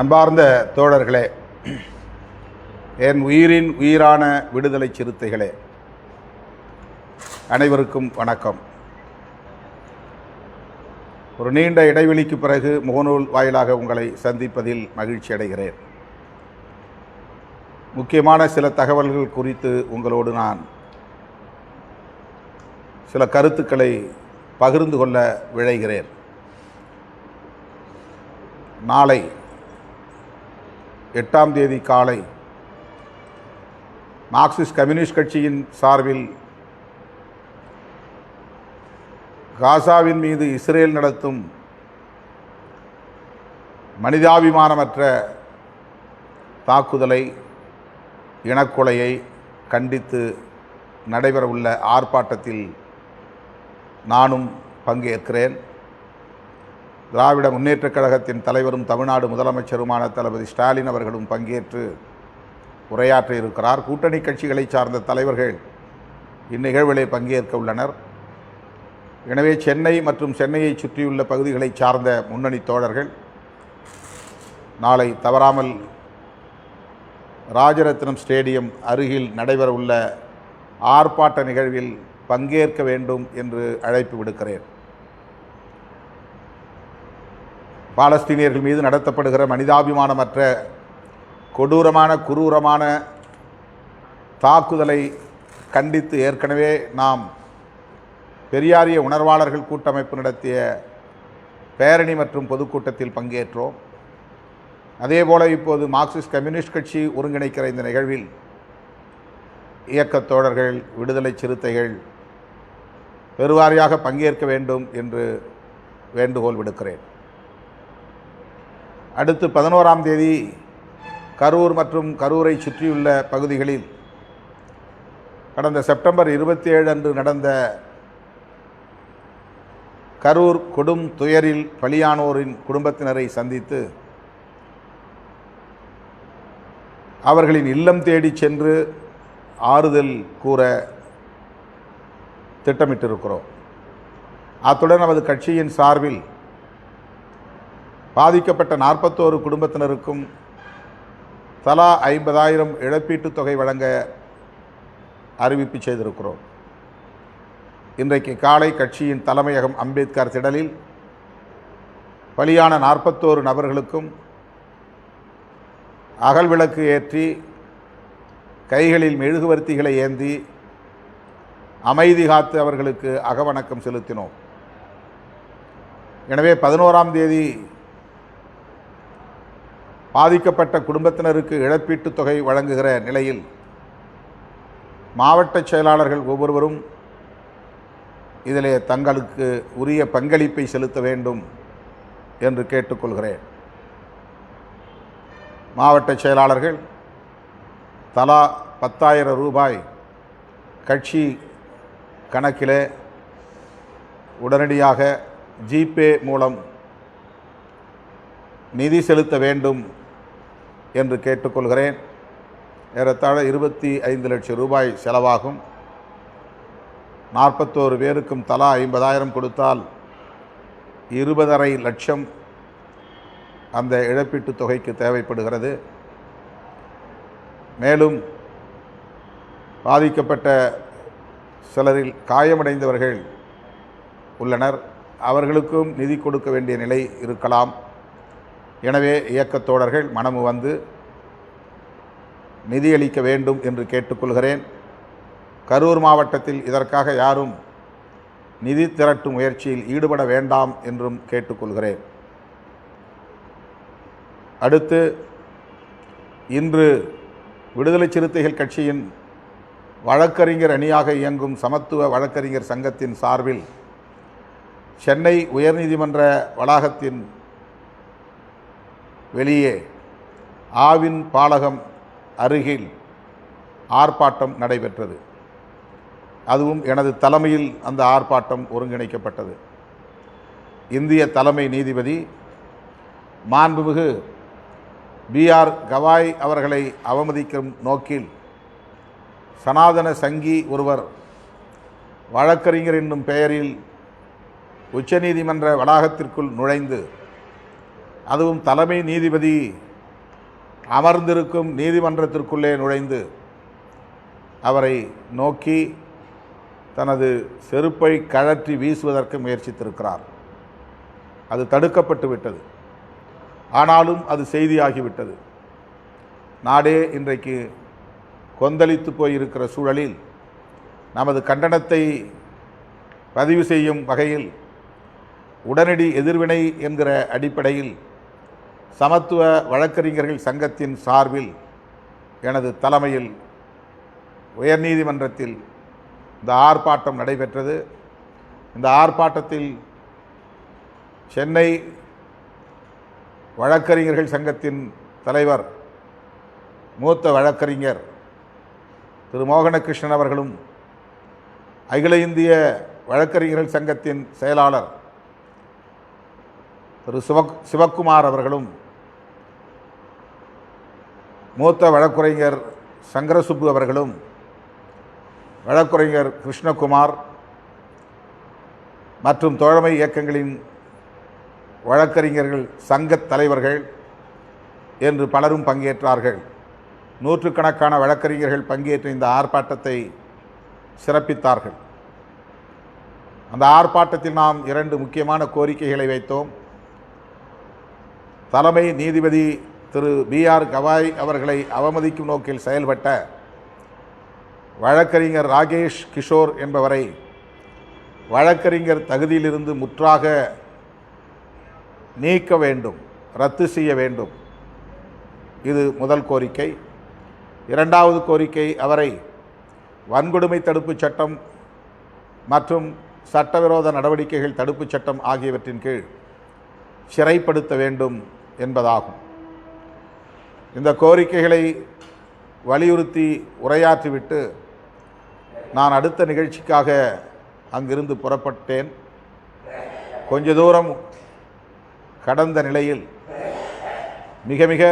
அன்பார்ந்த தோழர்களே என் உயிரின் உயிரான விடுதலை சிறுத்தைகளே அனைவருக்கும் வணக்கம். ஒரு நீண்ட இடைவெளிக்கு பிறகு முகநூல் வாயிலாக உங்களை சந்திப்பதில் மகிழ்ச்சி அடைகிறேன். முக்கியமான சில தகவல்கள் குறித்து உங்களோடு நான் சில கருத்துக்களை பகிர்ந்து கொள்ள விழைகிறேன். நாளை எட்டாம் தேதி காலை மார்க்சிஸ்ட் கம்யூனிஸ்ட் கட்சியின் சார்பில் காசாவின் மீது இஸ்ரேல் நடத்தும் மனிதாபிமானமற்ற தாக்குதலை இனக்கொலையை கண்டித்து நடைபெறவுள்ள ஆர்ப்பாட்டத்தில் நானும் பங்கேற்கிறேன். திராவிட முன்னேற்றக் கழகத்தின் தலைவரும் தமிழ்நாடு முதலமைச்சருமான தளபதி ஸ்டாலின் அவர்களும் பங்கேற்று உரையாற்ற இருக்கிறார் கூட்டணி கட்சிகளை சார்ந்த தலைவர்கள் இந்நிகழ்விலே பங்கேற்க உள்ளனர். எனவே சென்னை மற்றும் சென்னையை சுற்றியுள்ள பகுதிகளை சார்ந்த முன்னணி தோழர்கள் நாளை தவறாமல் ராஜரத்னம் ஸ்டேடியம் அருகில் நடைபெறவுள்ள ஆர்ப்பாட்ட நிகழ்வில் பங்கேற்க வேண்டும் என்று அழைப்பு விடுக்கிறேன். பாலஸ்தீனியர்கள் மீது நடத்தப்படுகிற மனிதாபிமானமற்ற கொடூரமான குரூரமான தாக்குதலை கண்டித்து ஏற்கனவே நாம் பெரியாரிய உணர்வாளர்கள் கூட்டமைப்பு நடத்திய பேரணி மற்றும் பொதுக்கூட்டத்தில் பங்கேற்றோம். அதேபோல இப்போது மார்க்சிஸ்ட் கம்யூனிஸ்ட் கட்சி ஒருங்கிணைக்கிற இந்த நிகழ்வில் இயக்கத் தோழர்கள் விடுதலை சிறுத்தைகள் பெருவாரியாக பங்கேற்க வேண்டும் என்று வேண்டுகோள் விடுக்கிறேன். அடுத்து பதினோராம் தேதி கரூர் மற்றும் கரூரை சுற்றியுள்ள பகுதிகளில் கடந்த செப்டம்பர் இருபத்தி ஏழு அன்று நடந்த கரூர் கொடும் துயரில் பலியானோரின் குடும்பத்தினரை சந்தித்து அவர்களின் இல்லம் தேடி சென்று ஆறுதல் கூற திட்டமிட்டிருக்கிறோம். அத்துடன் நமது கட்சியின் சார்பில் பாதிக்கப்பட்ட நாற்பத்தோரு குடும்பத்தினருக்கும் தலா ஐம்பதாயிரம் இழப்பீட்டுத் தொகை வழங்க அறிவிப்பு செய்திருக்கிறோம். இன்றைக்கு காலை கட்சியின் தலைமையகம் அம்பேத்கர் திடலில் பலியான நாற்பத்தோரு நபர்களுக்கும் அகல் விளக்கு ஏற்றி கைகளில் மெழுகுவர்த்திகளை ஏந்தி அமைதி காத்து அவர்களுக்கு அகவணக்கம் செலுத்தினோம். எனவே பதினோராம் தேதி பாதிக்கப்பட்ட குடும்பத்தினருக்கு இழப்பீட்டுத் தொகை வழங்குகிற நிலையில் மாவட்ட செயலாளர்கள் ஒவ்வொருவரும் இதிலே தங்களுக்கு உரிய பங்களிப்பை செலுத்த வேண்டும் என்று கேட்டுக்கொள்கிறேன். மாவட்ட செயலாளர்கள் தலா பத்தாயிரம் ரூபாய் கட்சி கணக்கிலே உடனடியாக ஜிபே மூலம் நிதி செலுத்த வேண்டும் என்று கேட்டுக்கொள்கிறேன். ஏறத்தாழ இருபத்தி ஐந்து லட்சம் ரூபாய் செலவாகும். நாற்பத்தோரு பேருக்கும் தலா ஐம்பதாயிரம் கொடுத்தால் இருபதரை லட்சம் அந்த இழப்பீட்டுத் தொகைக்கு தேவைப்படுகிறது. மேலும் பாதிக்கப்பட்ட சிலரில் காயமடைந்தவர்கள் உள்ளனர். அவர்களுக்கும் நிதி கொடுக்க வேண்டிய நிலை இருக்கலாம். எனவே இயக்கத்தோடர்கள் மனமு வந்து நிதியளிக்க வேண்டும் என்று கேட்டுக்கொள்கிறேன். கரூர் மாவட்டத்தில் இதற்காக யாரும் நிதி திரட்டும் முயற்சியில் ஈடுபட வேண்டாம் என்றும் கேட்டுக்கொள்கிறேன். அடுத்து இன்று விடுதலை சிறுத்தைகள் கட்சியின் வழக்கறிஞர் அணியாக இயங்கும் சமத்துவ வழக்கறிஞர் சங்கத்தின் சார்பில் சென்னை உயர்நீதிமன்ற வளாகத்தின் வெளியே. ஆவின் பாலகம் அருகில் ஆர்ப்பாட்டம் நடைபெற்றது. அதுவும் எனது தலைமையில் அந்த ஆர்ப்பாட்டம் ஒருங்கிணைக்கப்பட்டது. இந்திய தலைமை நீதிபதி மாண்புமிகு பிஆர் கவாய் அவர்களை அவமதிக்கும் நோக்கில் சனாதன சங்கி ஒருவர் வழக்கறிஞர் என்னும் பெயரில் உச்சநீதிமன்ற வளாகத்திற்குள் நுழைந்து அதுவும் தலைமை நீதிபதி அமர்ந்திருக்கும் நீதிமன்றத்திற்குள்ளே நுழைந்து அவரை நோக்கி தனது செருப்பை கழற்றி வீசுவதற்கு முயற்சித்திருக்கிறார். அது தடுக்கப்பட்டு விட்டது. ஆனாலும் அது செய்தியாகிவிட்டது. நாடே இன்றைக்கு கொந்தளித்து போயிருக்கிற சூழலில் நமது கண்டனத்தை பதிவு செய்யும் வகையில் உடனடி எதிர்வினை என்கிற அடிப்படையில் சமத்துவ வழக்கறிஞர்கள் சங்கத்தின் சார்பில் எனது தலைமையில் உயர்நீதிமன்றத்தில் இந்த ஆர்ப்பாட்டம் நடைபெற்றது. இந்த ஆர்ப்பாட்டத்தில் சென்னை வழக்கறிஞர்கள் சங்கத்தின் தலைவர் மூத்த வழக்கறிஞர் திரு. மோகனகிருஷ்ணன் அவர்களும் அகில இந்திய வழக்கறிஞர்கள் சங்கத்தின் செயலாளர் திரு. சிவக் சிவக்குமார் அவர்களும் மூத்த வழக்குரைஞர் சங்கரசுப்பு அவர்களும் வழக்குரைஞர் கிருஷ்ணகுமார் மற்றும் தோழமை இயக்கங்களின் வழக்கறிஞர்கள் சங்கத் தலைவர்கள் என்று பலரும் பங்கேற்றார்கள். நூற்றுக்கணக்கான வழக்கறிஞர்கள் பங்கேற்ற இந்த ஆர்ப்பாட்டத்தை சிறப்பித்தார்கள். அந்த ஆர்ப்பாட்டத்தில் நாம் இரண்டு முக்கியமான கோரிக்கைகளை வைத்தோம். தலைமை நீதிபதி திரு பி ஆர் கவாய் அவர்களை அவமதிக்கும் நோக்கில் செயல்பட்ட வழக்கறிஞர் ராகேஷ் கிஷோர் என்பவரை வழக்கறிஞர் தகுதியிலிருந்து முற்றாக நீக்க வேண்டும் ரத்து செய்ய வேண்டும். இது முதல் கோரிக்கை. இரண்டாவது கோரிக்கை அவரை வன்கொடுமை தடுப்புச் சட்டம் மற்றும் சட்டவிரோத நடவடிக்கைகள் தடுப்புச் சட்டம் ஆகியவற்றின் கீழ் சிறைப்படுத்த வேண்டும் என்பதாகும். இந்த கோரிக்கைகளை வலியுறுத்தி உரையாற்றிவிட்டு நான் அடுத்த நிகழ்ச்சிக்காக அங்கிருந்து புறப்பட்டேன். கொஞ்ச தூரம் கடந்த நிலையில் மிக மிக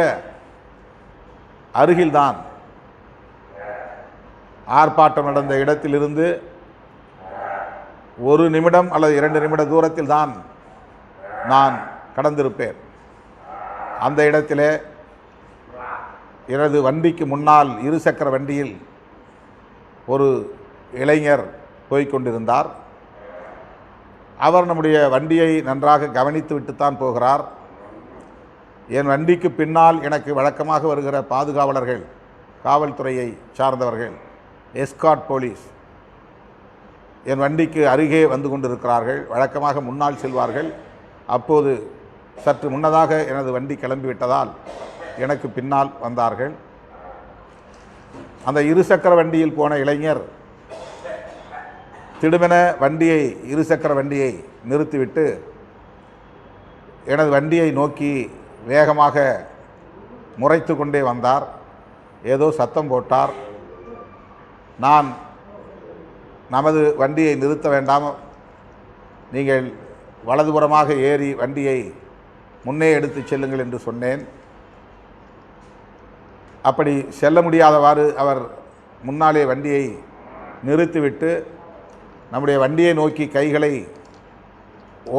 அருகில்தான் ஆர்ப்பாட்டம் நடந்த இடத்திலிருந்து ஒரு நிமிடம் அல்லது இரண்டு நிமிட தூரத்தில் தான் நான் கடந்திருப்பேன். அந்த இடத்திலே எனது வண்டிக்கு முன்னால் இருசக்கர வண்டியில் ஒரு இளைஞர் போய்கொண்டிருந்தார் அவர் நம்முடைய வண்டியை நன்றாக கவனித்து விட்டுத்தான் போகிறார். என் வண்டிக்கு பின்னால் எனக்கு வழக்கமாக வருகிற பாதுகாவலர்கள் காவல்துறையை சார்ந்தவர்கள் எஸ்காட் போலீஸ் என் வண்டிக்கு அருகே வந்து கொண்டிருக்கிறார்கள். வழக்கமாக முன்னால் செல்வார்கள். அப்போது சற்று முன்னதாக எனது வண்டி கிளம்பிவிட்டதால் எனக்கு பின்னால் வந்தார்கள். அந்த இருசக்கர வண்டியில் போன இளைஞர் திடுமென வண்டியை இருசக்கர வண்டியை நிறுத்திவிட்டு எனது வண்டியை நோக்கி வேகமாக முறைத்து கொண்டே வந்தார். ஏதோ சத்தம் போட்டார். நான் நமது வண்டியை நிறுத்த வேண்டாம். நீங்கள் வலதுபுறமாக ஏறி வண்டியை முன்னே எடுத்து செல்லுங்கள் என்று சொன்னேன். அப்படி செல்ல முடியாதவாறு அவர் முன்னாலே வண்டியை நிறுத்திவிட்டு நம்முடைய வண்டியை நோக்கி கைகளை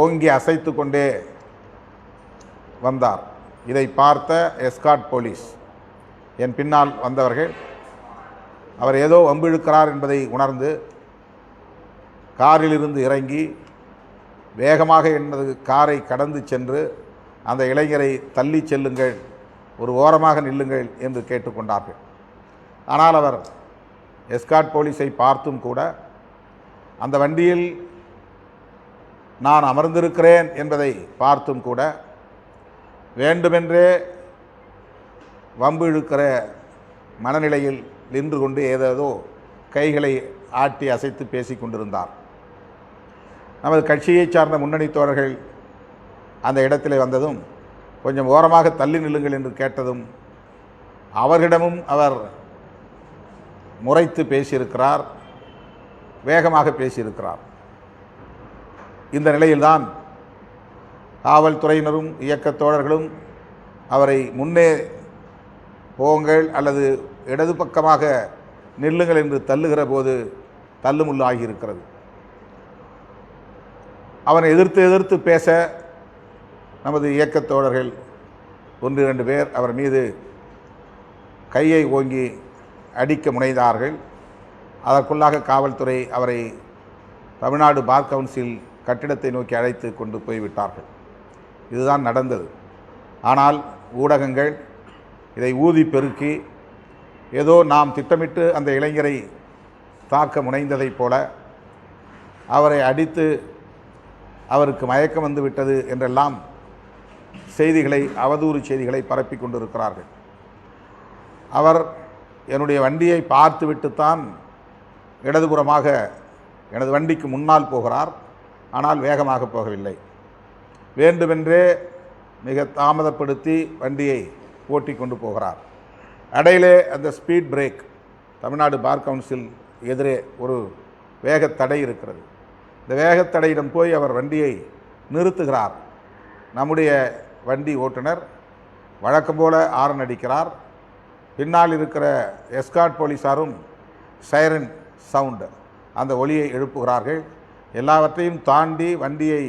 ஓங்கி அசைத்து கொண்டே வந்தார். இதை பார்த்த எஸ்காட் போலீஸ். என் பின்னால் வந்தவர்கள் அவர் ஏதோ வம்பிழுக்கிறார் என்பதை உணர்ந்து காரிலிருந்து இறங்கி வேகமாக எனது காரை கடந்து சென்று அந்த இளைஞரை தள்ளி செல்லுங்கள். ஒரு ஓரமாக நில்லுங்கள் என்று கேட்டுக்கொண்டார்கள். ஆனால் அவர் எஸ்காட் போலீஸை பார்த்தும் கூட அந்த வண்டியில் நான் அமர்ந்திருக்கிறேன் என்பதை பார்த்தும் கூட வேண்டுமென்றே வம்பு இழுக்கிற மனநிலையில் நின்று கொண்டு ஏதேதோ கைகளை ஆட்டி அசைத்து பேசிக் கொண்டிருந்தார். நமது கட்சியைச் சார்ந்த முன்னணி தோழர்கள் அந்த இடத்திலே வந்ததும் கொஞ்சம் ஓரமாக தள்ளி நில்லுங்கள் என்று கேட்டதும் அவர்களிடமும் அவர் முறைத்து பேசியிருக்கிறார் வேகமாக பேசியிருக்கிறார். இந்த நிலையில்தான் காவல்துறையினரும் இயக்கத் தோழர்களும் அவரை முன்னே போங்கள் அல்லது இடது பக்கமாக நில்லுங்கள் என்று தள்ளுகிற போது தள்ளுமுள்ளு ஆகியிருக்கிறது அவனை எதிர்த்து எதிர்த்து பேச நமது இயக்கத் தோழர்கள் ஒன்று இரண்டு பேர் அவர் மீது கையை ஓங்கி அடிக்க முனைந்தார்கள். அதற்குள்ளாக காவல்துறை அவரை தமிழ்நாடு பார் கவுன்சில் கட்டிடத்தை நோக்கி அழைத்து கொண்டு போய்விட்டார்கள். இதுதான் நடந்தது. ஆனால் ஊடகங்கள் இதை ஊதி பெருக்கி ஏதோ நாம் திட்டமிட்டு அந்த இளைஞரை தாக்க முனைந்ததைப் போல அவரை அடித்து அவருக்கு மயக்கம் வந்து விட்டது என்றெல்லாம் செய்திகளை அவதூறு செய்திகளை பரப்பி கொண்டிருக்கிறார்கள். அவர் என்னுடைய வண்டியை பார்த்துவிட்டுத்தான் இடதுபுறமாக எனது வண்டிக்கு முன்னால் போகிறார். ஆனால் வேகமாக போகவில்லை. வேண்டுமென்றே மிக தாமதப்படுத்தி வண்டியை ஓட்டி கொண்டு போகிறார். அடையிலே அந்த speed break Tamil Nadu bar council எதிரே ஒரு வேகத்தடை இருக்கிறது. இந்த வேகத்தடையிடம் போய் அவர் வண்டியை நிறுத்துகிறார். நம்முடைய வண்டி ஓட்டுநர் வழக்கம் போல ஆரன் அடிக்கிறார். பின்னால் இருக்கிற எஸ்கார்ட் போலீஸாரும் சைரன் சவுண்டு அந்த ஒலியை எழுப்புகிறார்கள். எல்லாவற்றையும் தாண்டி வண்டியை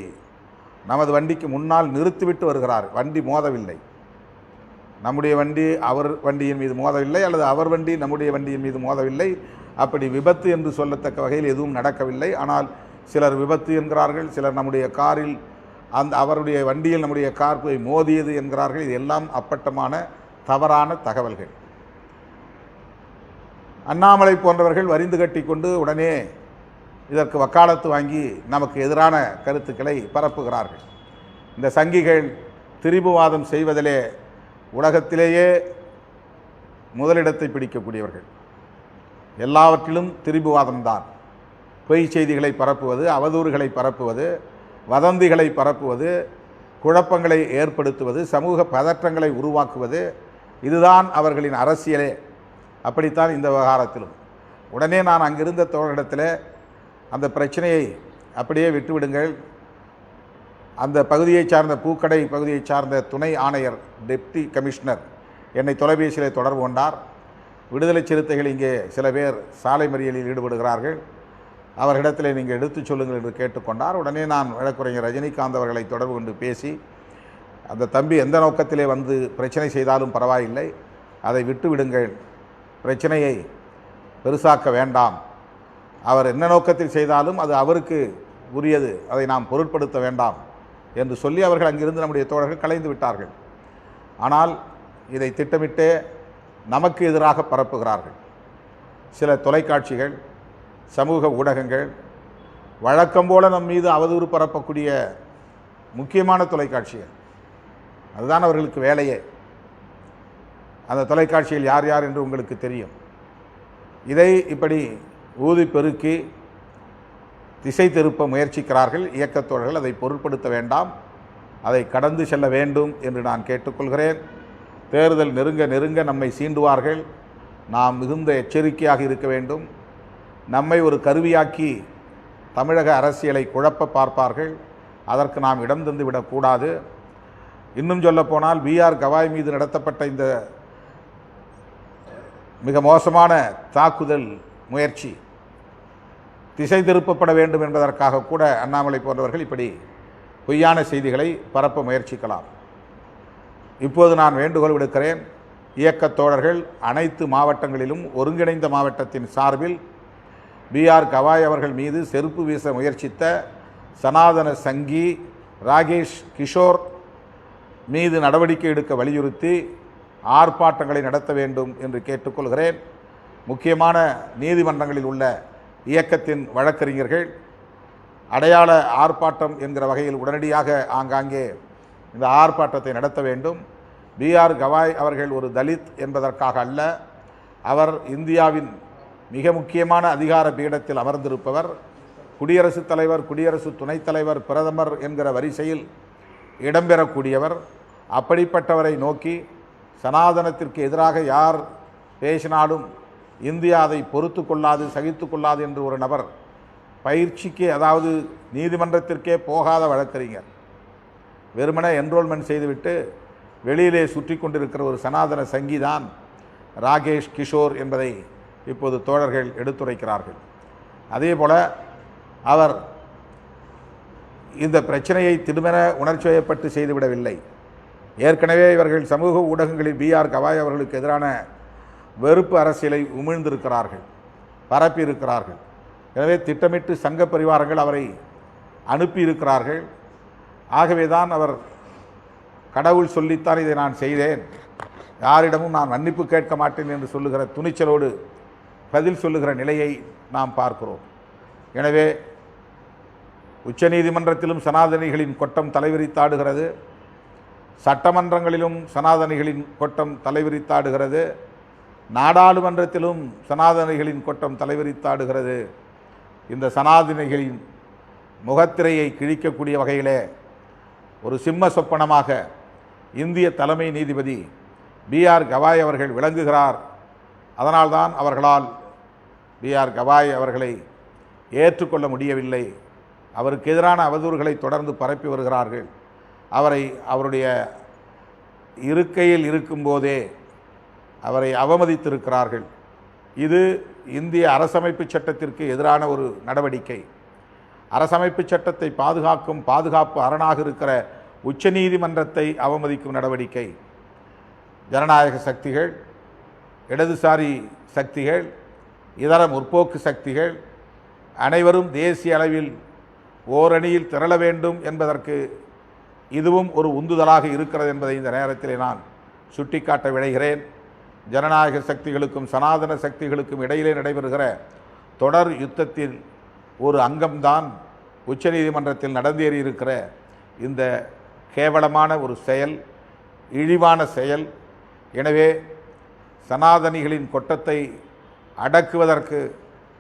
நமது வண்டிக்கு முன்னால் நிறுத்திவிட்டு வருகிறார். வண்டி மோதவில்லை. நம்முடைய வண்டி அவர் வண்டியின் மீது மோதவில்லை அல்லது அவர் வண்டி நம்முடைய வண்டியின் மீது மோதவில்லை. அப்படி விபத்து என்று சொல்லத்தக்க வகையில் எதுவும் நடக்கவில்லை. ஆனால் சிலர் விபத்து என்கிறார்கள் சிலர் நம்முடைய காரில் அந்த அவருடைய வண்டியில் நம்முடைய கார் போய் மோதியது என்கிறார்கள். இது எல்லாம் அப்பட்டமான தவறான தகவல்கள். அண்ணாமலை போன்றவர்கள் வரிந்து கட்டி கொண்டு உடனே இதற்கு வக்காலத்து வாங்கி நமக்கு எதிரான கருத்துக்களை பரப்புகிறார்கள். இந்த சங்கிகள் திரிபுவாதம் செய்வதிலே உலகத்திலேயே முதலிடத்தை பிடிக்கக்கூடியவர்கள். எல்லாவற்றிலும் திரிபுவாதம்தான். பொய் செய்திகளை பரப்புவது அவதூறுகளை பரப்புவது வதந்திகளை பரப்புவது குழப்பங்களை ஏற்படுத்துவது சமூக பதற்றங்களை உருவாக்குவது இதுதான் அவர்களின் அரசியலே. அப்படித்தான் இந்த விவகாரத்திலும். உடனே நான் அங்கிருந்த தோழரிடத்தில் அந்த பிரச்சனையை அப்படியே விட்டுவிடுங்கள். அந்த பகுதியை சார்ந்த பூக்கடை பகுதியை சார்ந்த துணை ஆணையர் டெப்டி கமிஷனர் என்னை தொலைபேசியிலே தொடர்பு கொண்டார். விடுதலை சிறுத்தைகள் இங்கே சில பேர் சாலை மறியலில் ஈடுபடுகிறார்கள். அவர்களிடத்தில் நீங்கள் எடுத்துச் சொல்லுங்கள் என்று கேட்டுக்கொண்டார். உடனே நான் வழக்குரைஞர் ரஜினிகாந்த் அவர்களை தொடர்பு கொண்டு பேசி அந்த தம்பி எந்த நோக்கத்திலே வந்து பிரச்சனை செய்தாலும் பரவாயில்லை அதை விட்டு விடுங்கள் பிரச்சனையை பெருசாக்க வேண்டாம். அவர் என்ன நோக்கத்தில் செய்தாலும் அது அவருக்கு உரியது அதை நாம் பொருட்படுத்த வேண்டாம் என்று சொல்லி அவர்கள் அங்கிருந்து நம்முடைய தோழர்கள் கலைந்து விட்டார்கள். ஆனால் இதை திட்டமிட்டே நமக்கு எதிராக பரப்புகிறார்கள். சில தொலைக்காட்சிகள் சமூக ஊடகங்கள் வழக்கம் போல நம் மீது அவதூறு பரப்பக்கூடிய முக்கியமான தொலைக்காட்சிகள். அதுதான் அவர்களுக்கு வேலையே. அந்த தொலைக்காட்சியில் யார் யார் என்று உங்களுக்கு தெரியும். இதை இப்படி ஊதி பெருக்கி திசை திருப்ப முயற்சிக்கிறார்கள். இயக்கத்தோழர்கள் அதை பொருட்படுத்த வேண்டாம். அதை கடந்து செல்ல வேண்டும் என்று நான் கேட்டுக்கொள்கிறேன். தேர்தல் நெருங்க நெருங்க நம்மை சீண்டுவார்கள். நாம் மிகுந்த எச்சரிக்கையாக இருக்க வேண்டும். நம்மை ஒரு கருவியாக்கி தமிழக அரசியலை குழப்ப பார்ப்பார்கள். அதற்கு நாம் இடம் தந்து விடக்கூடாது. இன்னும் சொல்லப்போனால் பிஆர் கவாய் மீது நடத்தப்பட்ட இந்த மிக மோசமான தாக்குதல் முயற்சி திசை திருப்பப்பட வேண்டும் என்பதற்காக கூட அண்ணாமலை போன்றவர்கள் இப்படி பொய்யான செய்திகளை பரப்ப முயற்சிக்கலாம். இப்போது நான் வேண்டுகோள் விடுக்கிறேன். இயக்கத் தோழர்கள் அனைத்து மாவட்டங்களிலும் ஒருங்கிணைந்த மாவட்டத்தின் சார்பில் பிஆர் கவாய் அவர்கள் மீது செருப்பு வீச முயற்சித்த சனாதன சங்கி ராகேஷ் கிஷோர் மீது நடவடிக்கை எடுக்க வலியுறுத்தி ஆர்ப்பாட்டங்களை நடத்த வேண்டும் என்று கேட்டுக்கொள்கிறேன். முக்கியமான நீதிமன்றங்களில் உள்ள இயக்கத்தின் வழக்கறிஞர்கள் அடையாள ஆர்ப்பாட்டம் என்கிற வகையில் உடனடியாக ஆங்காங்கே இந்த ஆர்ப்பாட்டத்தை நடத்த வேண்டும். பிஆர் கவாய் அவர்கள் ஒரு தலித் என்பதற்காக அல்ல அவர் இந்தியாவின் மிக முக்கியமான அதிகார பீடத்தில் அமர்ந்திருப்பவர் குடியரசுத் தலைவர் குடியரசு துணைத் தலைவர் பிரதமர் என்கிற வரிசையில் இடம்பெறக்கூடியவர். அப்படிப்பட்டவரை நோக்கி சனாதனத்திற்கு எதிராக யார் பேசினாலும் இந்தியா அதை பொறுத்து கொள்ளாது சகித்து கொள்ளாது என்று ஒரு நபர் பயிற்சிக்கு அதாவது நீதிமன்றத்திற்கே போகாத வழக்கறிஞர். வெறுமனே என்ரோல்மெண்ட் செய்துவிட்டு வெளியிலே சுற்றி கொண்டிருக்கிற ஒரு சனாதன சங்கிதான் ராகேஷ் கிஷோர் என்பதை இப்போது தோழர்கள் எடுத்துரைக்கிறார்கள். அதே போல் அவர் இந்த பிரச்சனையை திடுமென உணர்ச்சியப்பட்டு செய்துவிடவில்லை. ஏற்கனவே இவர்கள் சமூக ஊடகங்களில் பிஆர் கவாய் அவர்களுக்கு எதிரான வெறுப்பு அரசியலை உமிழ்ந்திருக்கிறார்கள் பரப்பியிருக்கிறார்கள். எனவே திட்டமிட்டு சங்க பரிவாரங்கள் அவரை அனுப்பியிருக்கிறார்கள். ஆகவே தான் அவர் கடவுள் சொல்லித்தான் இதை நான் செய்தேன். யாரிடமும் நான் மன்னிப்பு கேட்க மாட்டேன் என்று சொல்லுகிற துணிச்சலோடு பதில் சொல்லுகிற நிலையை நாம் பார்க்கிறோம். எனவே உச்சநீதிமன்றத்திலும் சனாதனிகளின் கொட்டம் தலைவிரித்தாடுகிறது. சட்டமன்றங்களிலும் சனாதனிகளின் கொட்டம் தலைவிரித்தாடுகிறது. நாடாளுமன்றத்திலும் சனாதனிகளின் கொட்டம் தலைவிரித்தாடுகிறது. இந்த சனாதனிகளின் முகத்திரையை கிழிக்கக்கூடிய வகையிலே ஒரு சிம்ம சொப்பனமாக இந்திய தலைமை நீதிபதி பிஆர் கவாய் அவர்கள் விளங்குகிறார். அதனால்தான் அவர்களால் பிஆர் கவாய் அவர்களை ஏற்றுக்கொள்ள முடியவில்லை. அவருக்கு எதிரான அவதூறுகளை தொடர்ந்து பரப்பி வருகிறார்கள். அவரை அவருடைய இருக்கையில் இருக்கும்போதே அவரை அவமதித்திருக்கிறார்கள். இது இந்திய அரசமைப்பு சட்டத்திற்கு எதிரான ஒரு நடவடிக்கை. அரசமைப்பு சட்டத்தை பாதுகாக்கும் பாதுகாப்பு அரணாக இருக்கிற உச்சநீதிமன்றத்தை அவமதிக்கும் நடவடிக்கை. ஜனநாயக சக்திகள் இடதுசாரி சக்திகள் இதர முற்போக்கு சக்திகள் அனைவரும் தேசிய அளவில் ஓரணியில் திரள வேண்டும் என்பதற்கு இதுவும் ஒரு உந்துதலாக இருக்கிறது என்பதை இந்த நேரத்தில் நான் சுட்டிக்காட்ட விளைகிறேன் ஜனநாயக சக்திகளுக்கும் சனாதன சக்திகளுக்கும் இடையிலே நடைபெறுகிற தொடர் யுத்தத்தில் ஒரு அங்கம்தான் உச்சநீதிமன்றத்தில் நடந்தேறி இருக்கிற இந்த கேவலமான ஒரு செயல் இழிவான செயல். எனவே சனாதனிகளின் கொட்டத்தை அடக்குவதற்கு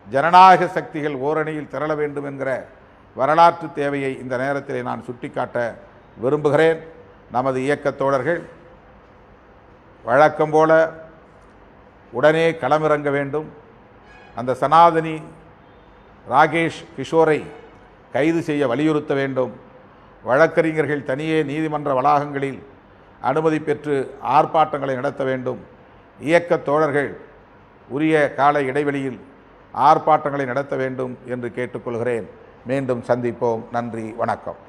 ஜனநாயக சக்திகள் ஓரணியில் திரள வேண்டும் என்கிற வரலாற்று தேவையை இந்த நேரத்திலே நான் சுட்டிக்காட்ட விரும்புகிறேன். நமது இயக்கத் தோழர்கள் வழக்கம் போல உடனே களமிறங்க வேண்டும். அந்த சனாதனி ராகேஷ் கிஷோரை கைது செய்ய வலியுறுத்த வேண்டும். வழக்கறிஞர்கள் தனியே நீதிமன்ற வளாகங்களில் அனுமதி பெற்று ஆர்ப்பாட்டங்களை நடத்த வேண்டும். இயக்க தோழர்கள் உரிய கால இடைவெளியில் ஆர்ப்பாட்டங்களை நடத்த வேண்டும் என்று கேட்டுக்கொள்கிறேன். மீண்டும் சந்திப்போம். நன்றி. வணக்கம்.